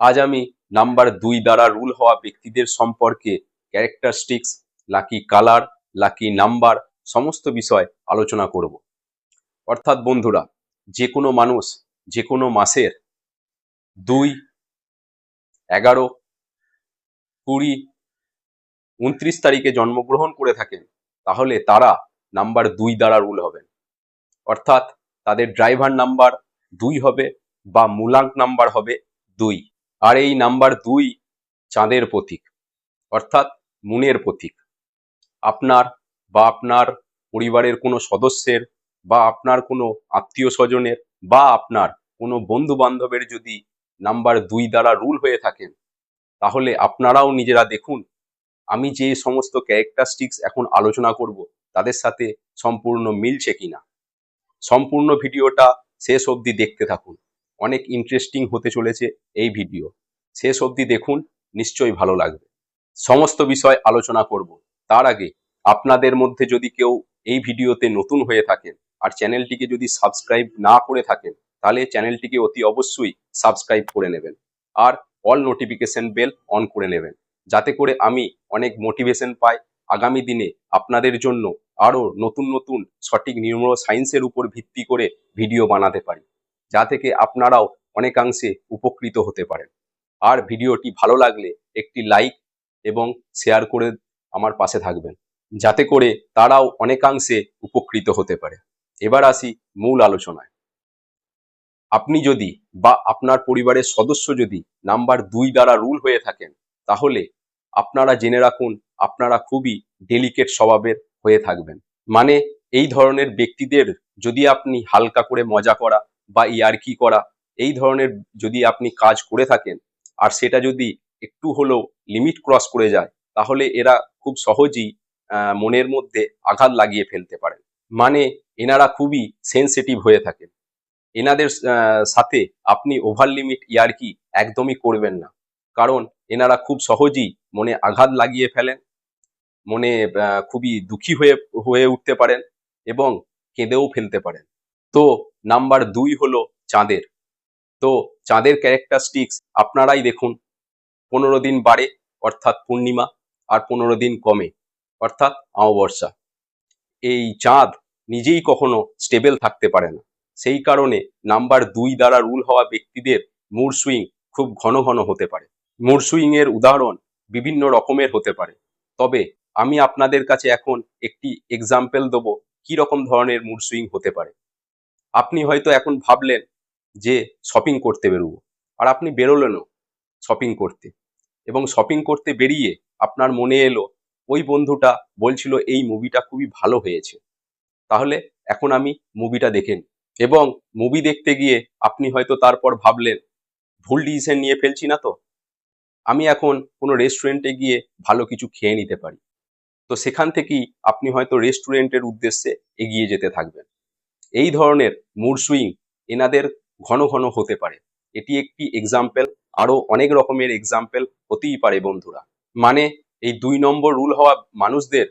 আজ আমি নাম্বার দুই দ্বারা রুল হওয়া ব্যক্তিদের সম্পর্কে characteristics lucky colour lucky number সমস্ত বিষয় আলোচনা করব। অর্থাৎ বন্ধুরা যে কোনো মানুষ যে কোনো মাসের দুই, এগারো, কুড়ি, উনত্রিশ তারিখে জন্মগ্রহণ করে থাকেন, তাহলে তারা নাম্বার দুই দ্বারা রুল হবেন। অর্থাৎ তাদের ড্রাইভার নাম্বার দুই হবে বা মূলাঙ্ক নাম্বার হবে দুই। আর এই নাম্বার দুই চাঁদের প্রতীক, অর্থাৎ মুনের প্রতীক। আপনার বা আপনার পরিবারের কোনো সদস্যের বা আপনার কোনো আত্মীয় স্বজনের বা আপনার কোনো বন্ধু বান্ধবের যদি নাম্বার দুই দ্বারা রুল হয়ে থাকেন, তাহলে আপনারাও নিজেরা দেখুন, আমি যে সমস্ত ক্যারেক্টারিস্টিক্স এখন আলোচনা করব, তাদের সাথে সম্পূর্ণ মিলছে কিনা। সম্পূর্ণ ভিডিওটা শেষ অবধি দেখতে থাকুন। অনেক ইন্টারেস্টিং হতে চলেছে এই ভিডিও শেষ অবধি দেখুন, নিশ্চয়ই ভালো লাগবে। সমস্ত বিষয় আলোচনা করব। তার আগে আপনাদের মধ্যে যদি কেউ এই ভিডিওতে নতুন হয়ে থাকেন আর চ্যানেলটিকে যদি সাবস্ক্রাইব না করে থাকেন, তাহলে চ্যানেলটিকে অতি অবশ্যই সাবস্ক্রাইব করে নেবেন আর অল নোটিফিকেশন বেল অন করে নেবেন। যাতে করে আমি অনেক মোটিভেশন পাই। আগামী দিনে আপনাদের জন্য আরও নতুন নতুন সঠিক নিউরো সায়েন্সের উপর ভিত্তি করে ভিডিও বানাতে পারি। যা থেকে আপনারাও অনেকাংশে উপকৃত হতে পারেন। আর ভিডিওটি ভালো লাগলে একটি লাইক এবং শেয়ার করে আমার পাশে থাকবেন, যাতে করে তারাও অনেকাংশে উপকৃত হতে পারে। এবার আসি মূল আলোচনায়। আপনি যদি বা আপনার পরিবারের সদস্য যদি নাম্বার দুই দ্বারা রুল হয়ে থাকেন, তাহলে আপনারা জেনে রাখুন আপনারা খুবই ডেলিকেট স্বভাবের হয়ে থাকবেন। মানে এই ধরনের ব্যক্তিদের যদি আপনি হালকা করে মজা করা বা ইয়ার্কি করা, এই ধরনের যদি আপনি কাজ করে থাকেন, আর সেটা যদি একটু হলেও লিমিট ক্রস করে যায়, তাহলে এরা খুব সহজেই মনের মধ্যে আঘাত লাগিয়ে ফেলতে পারেন মানে এনারা খুবই সেনসিটিভ হয়ে থাকেন। এনাদের সাথে আপনি ওভার লিমিট ইয়ার্কি একদমই করবেন না। কারণ এনারা খুব সহজেই মনে আঘাত লাগিয়ে ফেলেন, মনে খুবই দুঃখী হয়ে হয়ে উঠতে পারেন এবং কেঁদেও ফেলতে পারেন। তো নাম্বার দুই হলো চাঁদের। তো চাঁদের ক্যারেক্টারিস্টিক্স আপনারাই দেখুন। পনেরো দিন বাড়ে, অর্থাৎ পূর্ণিমা, আর পনেরো দিন কমে, অর্থাৎ অমাবস্যা। এই চাঁদ নিজেই কখনো স্টেবল থাকতে পারে না। সেই কারণে নাম্বার দুই দ্বারা রুল হওয়া ব্যক্তিদের মুড সুইং খুব ঘন ঘন হতে পারে। মুড সুইং এর উদাহরণ বিভিন্ন রকমের হতে পারে। তবে আমি আপনাদের কাছে এখন একটি এক্সাম্পল দেবো কি রকম ধরনের মুড সুইং হতে পারে। আপনি হয়তো এখন ভাবলেন যে শপিং করতে বেরোবো। আর আপনি বেরোলেনও শপিং করতে। এবং শপিং করতে বেরিয়ে আপনার মনে এলো, ওই বন্ধুটা বলছিল এই মুভিটা খুবই ভালো হয়েছে। তাহলে এখন আমি মুভিটা দেখে নিই। এবং মুভি দেখতে গিয়ে আপনি হয়তো তারপর ভাবলেন, ভুল ডিসিশন নিয়ে ফেলছি না তো? আমি এখন কোনো রেস্টুরেন্টে গিয়ে ভালো কিছু খেয়ে নিতে পারি। তো সেখান থেকেই আপনি হয়তো রেস্টুরেন্টের উদ্দেশ্যে এগিয়ে যেতে থাকবেন। এই ধরনের মুড সুইং এনাদের ঘন ঘন হতে পারে। এটি একটি এক্সাম্পল আরও অনেক রকমের এক্সাম্পল হতেই পারে বন্ধুরা। মানে এই দুই নম্বর রুল হওয়া মানুষদের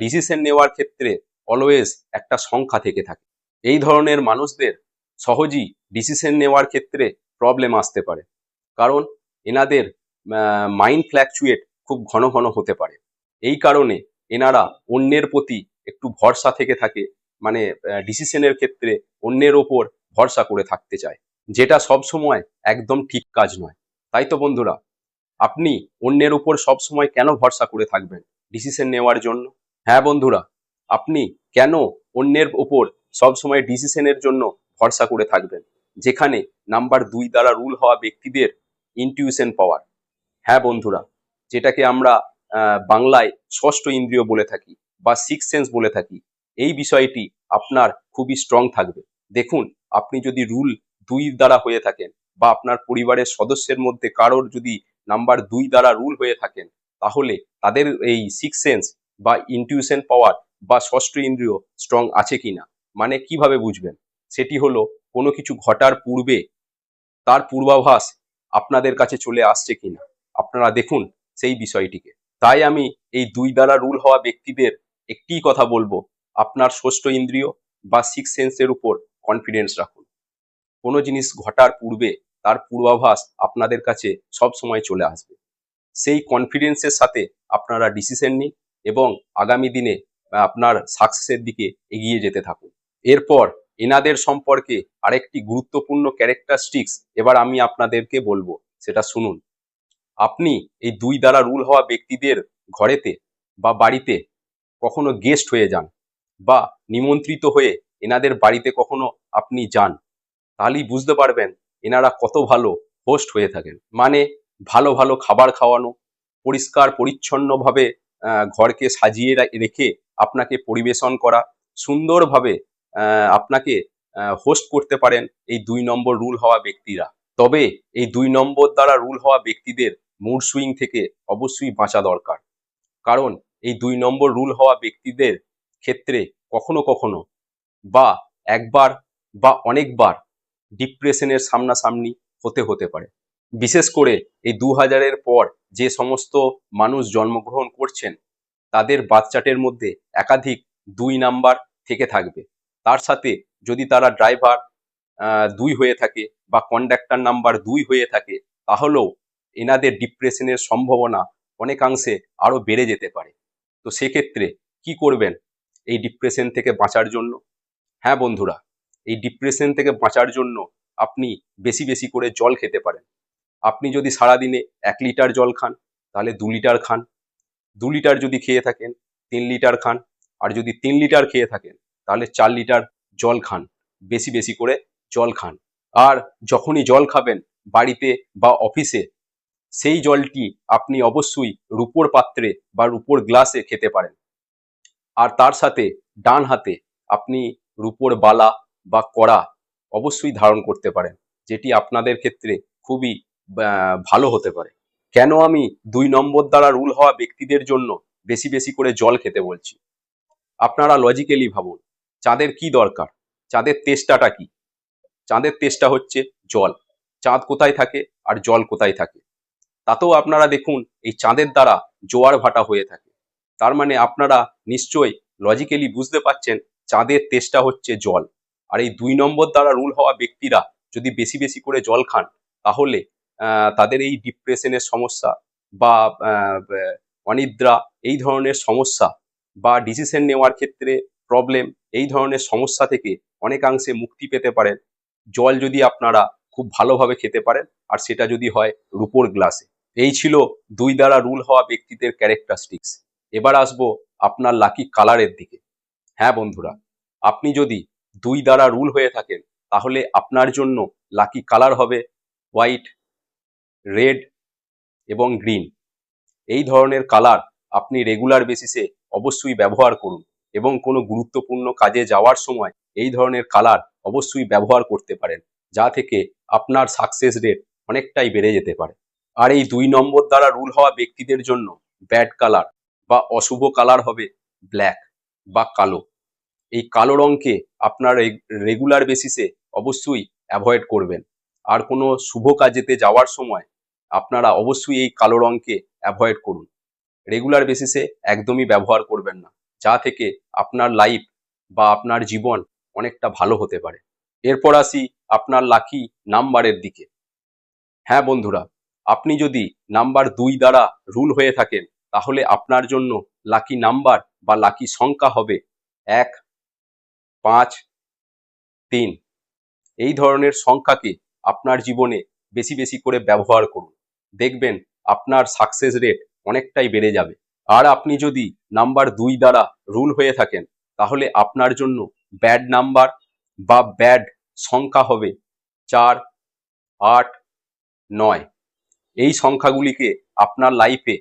ডিসিশন নেওয়ার ক্ষেত্রে অলওয়েজ একটা সংখ্যা থেকে থাকে। এই ধরনের মানুষদের সহজেই ডিসিশন নেওয়ার ক্ষেত্রে প্রবলেম আসতে পারে। কারণ এনাদের মাইন্ড ফ্ল্যাকচুয়েট খুব ঘন ঘন হতে পারে। এই কারণে এনারা অন্যের প্রতি একটু ভরসা থেকে থাকে মানে ডিসিশনের ক্ষেত্রে অন্যের ওপর ভরসা করে থাকতে চায়। যেটা সব সময় একদম ঠিক কাজ নয়। তাই তো বন্ধুরা, আপনি অন্যের উপর সব সময় কেন ভরসা করে থাকবেন ডিসিশন নেওয়ার জন্য? হ্যাঁ বন্ধুরা, আপনি কেন অন্যের ওপর সব সময় ডিসিশনের জন্য ভরসা করে থাকবেন? যেখানে নাম্বার দুই দ্বারা রুল হওয়া ব্যক্তিদের ইনটিউশন পাওয়ার হ্যাঁ বন্ধুরা, যেটাকে আমরা বাংলায় ষষ্ঠ ইন্দ্রিয় বলে থাকি বা সিক্স সেন্স বলে থাকি। এই বিষয়টি আপনার খুবই স্ট্রং থাকবে। দেখুন, আপনি যদি রুল দুই দ্বারা হয়ে থাকেন বা আপনার পরিবারের সদস্যের মধ্যে কারোর যদি নাম্বার দুই দ্বারা রুল হয়ে থাকেন, তাহলে তাদের এই সিক্স সেন্স বা ইনটিউশন পাওয়ার বা ষষ্ঠ ইন্দ্রিয় স্ট্রং আছে কিনা? মানে কীভাবে বুঝবেন? সেটি হলো, কোনো কিছু ঘটার পূর্বে তার পূর্বাভাস আপনাদের কাছে চলে আসছে কিনা? আপনারা দেখুন সেই বিষয়টিকে। তাই আমি এই দুই দ্বারা রুল হওয়া ব্যক্তিদের একটিই কথা বলব আপনার ষষ্ঠ ইন্দ্রিয় বা সিক্স সেন্সের উপর কনফিডেন্স রাখুন। কোনো জিনিস ঘটার পূর্বে তার পূর্বাভাস আপনাদের কাছে সব সময় চলে আসবে। সেই কনফিডেন্সের সাথে আপনারা ডিসিশন নিন এবং আগামী দিনে আপনার সাকসেসের দিকে এগিয়ে যেতে থাকুন। এরপর এনাদের সম্পর্কে আরেকটি গুরুত্বপূর্ণ ক্যারেক্টারিস্টিক্স এবার আমি আপনাদেরকে বলব, সেটা শুনুন। আপনি এই দুই দ্বারা রুল হওয়া ব্যক্তিদের ঘরেতে বা বাড়িতে কখনো গেস্ট হয়ে যান। বা নিমন্ত্রিত হয়ে এনাদের বাড়িতে কখনো আপনি যান, তাহলেই বুঝতে পারবেন এনারা কত ভালো হোস্ট হয়ে থাকেন। মানে ভালো ভালো খাবার খাওয়ানো, পরিষ্কার পরিচ্ছন্নভাবে ঘরকে সাজিয়ে রেখে আপনাকে পরিবেশন করা, সুন্দরভাবে আপনাকে হোস্ট করতে পারেন এই দুই নম্বর রুল হওয়া ব্যক্তিরা। তবে এই দুই নম্বর দ্বারা রুল হওয়া ব্যক্তিদের মুড সুইং থেকে অবশ্যই বাঁচা দরকার। কারণ এই দুই নম্বর রুল হওয়া ব্যক্তিদের ক্ষেত্রে কখনো কখনো বা একবার বা অনেকবার ডিপ্রেশনের সামনাসামনি হতে হতে পারে। বিশেষ করে এই দু হাজারের পর যে সমস্ত মানুষ জন্মগ্রহণ করছেন, তাদের বাচ্চাটের মধ্যে একাধিক দুই নাম্বার থেকে থাকবে। তার সাথে যদি তারা ড্রাইভার দুই হয়ে থাকে বা কন্ডাক্টর নাম্বার দুই হয়ে থাকে, তাহলেও এনাদের ডিপ্রেশনের সম্ভাবনা অনেকাংশে আরও বেড়ে যেতে পারে। তো সেক্ষেত্রে কি করবেন? এই ডিপ্রেশন থেকে বাঁচার জন্য। হ্যাঁ বন্ধুরা, এই ডিপ্রেশন থেকে বাঁচার জন্য আপনি বেশি বেশি করে জল খেতে পারেন। আপনি যদি সারাদিনে এক লিটার জল খান, তাহলে দু লিটার খান। দু লিটার যদি খেয়ে থাকেন, তিন লিটার খান। আর যদি তিন লিটার খেয়ে থাকেন, তাহলে চার লিটার জল খান। বেশি বেশি করে জল খান। আর যখনই জল খাবেন বাড়িতে বা অফিসে, সেই জলটি আপনি অবশ্যই রূপোর পাত্রে বা রূপোর গ্লাসে খেতে পারেন। আর তার সাথে ডান হাতে আপনি রূপোর বালা বা কড়া অবশ্যই ধারণ করতে পারেন, যেটি আপনাদের ক্ষেত্রে খুবই ভালো হতে পারে। কেন আমি দুই নম্বর দ্বারা রুল হওয়া ব্যক্তিদের জন্য বেশি বেশি করে জল খেতে বলছি? আপনারা লজিক্যালি ভাবুন, চাঁদের কি দরকার? চাঁদের তেষ্টাটা কি? চাঁদের তেষ্টা হচ্ছে জল। চাঁদ কোথায় থাকে আর জল কোথায় থাকে? তাতেও আপনারা দেখুন, এই চাঁদের দ্বারা জোয়ার ভাটা হয়ে থাকে। তার মানে আপনারা নিশ্চয়ই লজিক্যালি বুঝতে পাচ্ছেন চাঁদের তেষ্টা হচ্ছে জল। আর এই দুই নম্বর দ্বারা রুল হওয়া ব্যক্তিরা যদি বেশি বেশি করে জল খান, তাহলে তাদের এই ডিপ্রেশনের সমস্যা বা অনিদ্রা এই ধরনের সমস্যা বা ডিসিশন নেওয়ার ক্ষেত্রে প্রবলেম এই ধরনের সমস্যা থেকে অনেকাংশে মুক্তি পেতে পারেন। জল যদি আপনারা খুব ভালোভাবে খেতে পারেন, আর সেটা যদি হয় রূপোর গ্লাসে। এই ছিল দুই দ্বারা রুল হওয়া ব্যক্তিদের ক্যারেক্টারিস্টিক্স এবার আসব আপনার লাকি কালারের দিকে। হ্যাঁ বন্ধুরা, আপনি যদি দুই দ্বারা রুল হয়ে থাকেন, তাহলে আপনার জন্য লাকি কালার হবে হোয়াইট রেড এবং গ্রিন এই ধরনের কালার আপনি রেগুলার বেসিসে অবশ্যই ব্যবহার করুন এবং কোনো গুরুত্বপূর্ণ কাজে যাওয়ার সময় এই ধরনের কালার অবশ্যই ব্যবহার করতে পারেন, যা থেকে আপনার সাকসেস রেট অনেকটাই বেড়ে যেতে পারে। আর এই দুই নম্বর দ্বারা রুল হওয়া ব্যক্তিদের জন্য ব্যাড কালার বা অশুভ কালার হবে ব্ল্যাক বা কালো। এই কালো রঙকে আপনার রেগুলার বেসিসে অবশ্যই অ্যাভয়েড করবেন। আর কোনো শুভ কাজেতে যাওয়ার সময় আপনারা অবশ্যই এই কালো রঙকে অ্যাভয়েড করুন। রেগুলার বেসিসে একদমই ব্যবহার করবেন না, যা থেকে আপনার লাইফ বা আপনার জীবন অনেকটা ভালো হতে পারে। এরপর আসি আপনার লাকি নাম্বারের দিকে। হ্যাঁ বন্ধুরা, আপনি যদি নাম্বার দুই দ্বারা রুল হয়ে থাকেন তাহলে আপনার জন্য লাকি নাম্বার বা লাকি সংখ্যা হবে এক, পাঁচ, তিন। এই ধরনের সংখ্যাকে আপনার জীবনে বেশি বেশি করে ব্যবহার করুন। দেখবেন আপনার সাকসেস রেট অনেকটাই বেড়ে যাবে। আর আপনি যদি নাম্বার দুই দ্বারা রুল হয়ে থাকেন, তাহলে আপনার জন্য ব্যাড নাম্বার বা ব্যাড সংখ্যা হবে চার, আট, নয়। এই সংখ্যাগুলিকে আপনার লাইফে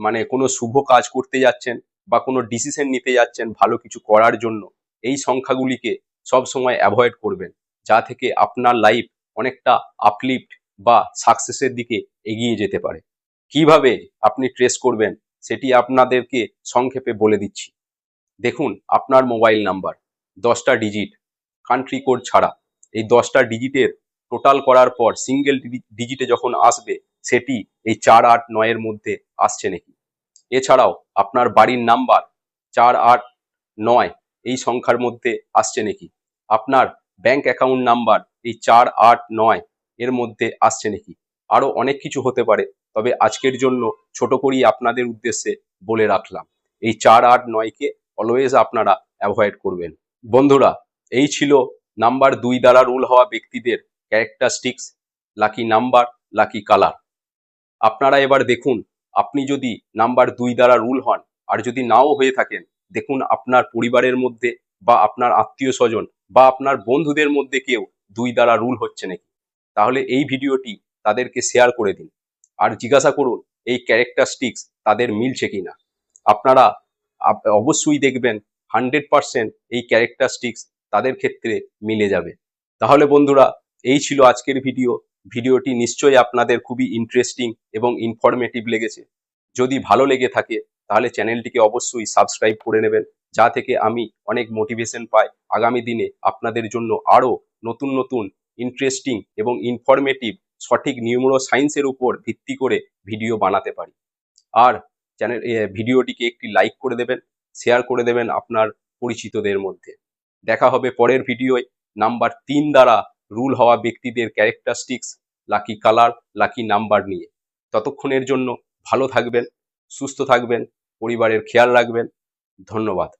মানে কোনো শুভ কাজ করতে যাচ্ছেন বা কোনো ডিসিশন নিতে যাচ্ছেন ভালো কিছু করার জন্য, এই সংখ্যাগুলিকে সব সময় অ্যাভয়েড করবেন, যা থেকে আপনার লাইফ অনেকটা আপলিফট বা সাকসেসের দিকে এগিয়ে যেতে পারে। কীভাবে আপনি ট্রেস করবেন সেটি আপনাদেরকে সংক্ষেপে বলে দিচ্ছি। দেখুন, আপনার মোবাইল নাম্বার দশটা ডিজিট কান্ট্রি কোড ছাড়া। এই দশটা ডিজিটের টোটাল করার পর সিঙ্গেল ডিজিটে যখন আসবে সেটি এই চার আট নয়ের মধ্যে আসছে নাকি? এছাড়াও আপনার বাড়ির নাম্বার চার আট নয় এই সংখ্যার মধ্যে আসছে নাকি? আপনার ব্যাংক অ্যাকাউন্ট নাম্বার এই চার আট নয় এর মধ্যে আসছে নাকি? আরও অনেক কিছু হতে পারে, তবে আজকের জন্য ছোট করেই আপনাদের উদ্দেশ্যে বলে রাখলাম, এই চার আট নয়কে অলওয়েজ আপনারা অ্যাভয়েড করবেন। বন্ধুরা, এই ছিল নাম্বার দুই দ্বারা রুল হওয়া ব্যক্তিদের characteristics lucky number lucky colour আপনারা এবার দেখুন, আপনি যদি নাম্বার দুই দ্বারা রুল হন, আর যদি নাও হয়ে থাকেন, দেখুন আপনার পরিবারের মধ্যে বা আপনার আত্মীয় স্বজন বা আপনার বন্ধুদের মধ্যে কেউ দুই দ্বারা রুল হচ্ছে নাকি? তাহলে এই ভিডিওটি তাদেরকে শেয়ার করে দিন। আর জিজ্ঞাসা করুন, এই ক্যারেক্টারিস্টিক্স তাদের মিলছে কিনা? আপনারা অবশ্যই দেখবেন হান্ড্রেড পার্সেন্ট এই ক্যারেক্টারিস্টিক্স তাদের ক্ষেত্রে মিলে যাবে। তাহলে বন্ধুরা, এই ছিল আজকের ভিডিও। ভিডিওটি নিশ্চয়ই আপনাদের খুবই ইন্টারেস্টিং এবং ইনফরমেটিভ লেগেছে। যদি ভালো লেগে থাকে, তাহলে চ্যানেলটিকে অবশ্যই সাবস্ক্রাইব করে নেবেন, যা থেকে আমি অনেক মোটিভেশন পাই। আগামী দিনে আপনাদের জন্য আরও নতুন নতুন ইন্টারেস্টিং এবং ইনফরমেটিভ সঠিক নিউমোরো সায়েন্সের উপর ভিত্তি করে ভিডিও বানাতে পারি। আর চ্যানেল ভিডিওটিকে একটি লাইক করে দেবেন শেয়ার করে দেবেন আপনার পরিচিতদের মধ্যে। দেখা হবে পরের ভিডিওয় নাম্বার তিন দ্বারা রুল হওয়া ব্যক্তিদের characteristics lucky colour lucky number নিয়ে। ততক্ষণের জন্য ভালো থাকবেন, সুস্থ থাকবেন, পরিবারের খেয়াল রাখবেন। ধন্যবাদ।